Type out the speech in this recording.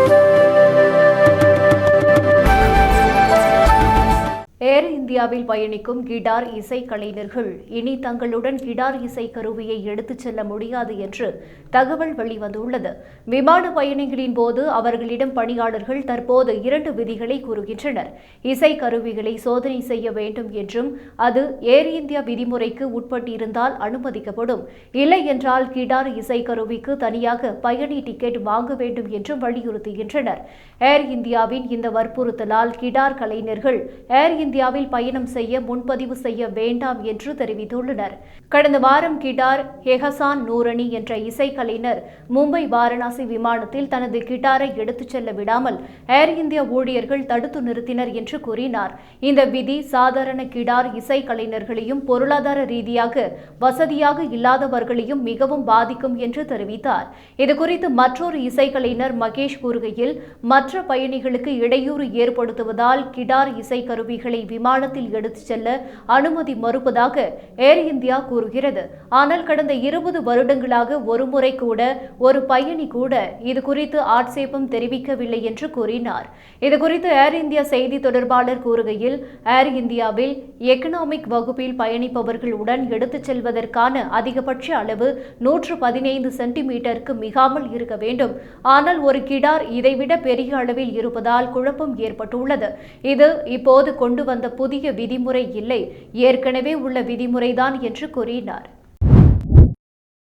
ஏர் இந்தியாவில் பயணிக்கும் கிடார் இசை கலைஞர்கள் இனி தங்களுடன் கிடார் இசை கருவியை எடுத்துச் செல்ல முடியாது என்று தகவல் வெளிவந்துள்ளது. விமான பயணங்களின் போது அவர்களிடம் பணியாளர்கள் தற்போது இரண்டு விதிகளை கூறுகின்றனர். இசை கருவிகளை சோதனை செய்ய வேண்டும் என்றும் அது ஏர் இந்தியா விதிமுறைக்கு உட்பட்டிருந்தால் அனுமதிக்கப்படும். இல்லை என்றால் கிடார் இசை கருவிக்கு தனியாக பயணி டிக்கெட் வாங்க வேண்டும் என்றும் வலியுறுத்துகின்றனர். ஏர் இந்தியாவின் இந்த வற்புறுத்தலால் கிடார் கலைஞர்கள் ஏர் இந்தியாவில் பயணம் செய்ய முன்பதிவு செய்ய வேண்டாம் என்று தெரிவித்துள்ளனர். கடந்த வாரம் கிட்டார் ஹெஹசான் நூரணி என்ற இசைக்கலைஞர் மும்பை வாரணாசி விமானத்தில் தனது கிட்டாரை எடுத்துச் செல்ல விடாமல் ஏர் இந்தியா ஊழியர்கள் தடுத்து நிறுத்தினர் என்று கூறினார். இந்த விதி சாதாரண கிடார் இசைக்கலைஞர்களையும் பொருளாதார ரீதியாக வசதியாக இல்லாதவர்களையும் மிகவும் பாதிக்கும் என்று தெரிவித்தார். இதுகுறித்து மற்றொரு இசைக்கலைஞர் மகேஷ் கூறுகையில் மற்ற பயணிகளுக்கு இடையூறு ஏற்படுத்துவதால் கிடார் இசை கருவிகளை விமானத்தில் விமானத்தில் எடுத்துச் செல்ல அனுமதி மறுப்பதாக ஏர் இந்தியா கூறுகிறது. ஆனால் கடந்த இருபது வருடங்களாக ஒருமுறை கூட ஒரு பயணி கூட இது குறித்து ஆட்சேபம் தெரிவிக்கவில்லை என்று கூறினார். இதுகுறித்து ஏர் இந்தியா செய்தி தொடர்பாளர் கூறுகையில் ஏர் இந்தியாவில் எக்கனாமிக் வகுப்பில் பயணிப்பவர்கள் உடன் எடுத்துச் செல்வதற்கான அதிகபட்ச அளவு நூற்று பதினைந்து சென்டிமீட்டருக்கு மிகாமல் இருக்க வேண்டும். ஆனால் ஒரு கிடார் இதைவிட பெரிய அளவில் இருப்பதால் குழப்பம் ஏற்பட்டுள்ளது. இது இப்போது கொண்டு வந்த புதிய புதிய விதிமுறை இல்லை. ஏற்கனவே உள்ள விதிமுறைதான் என்று கூறினார்.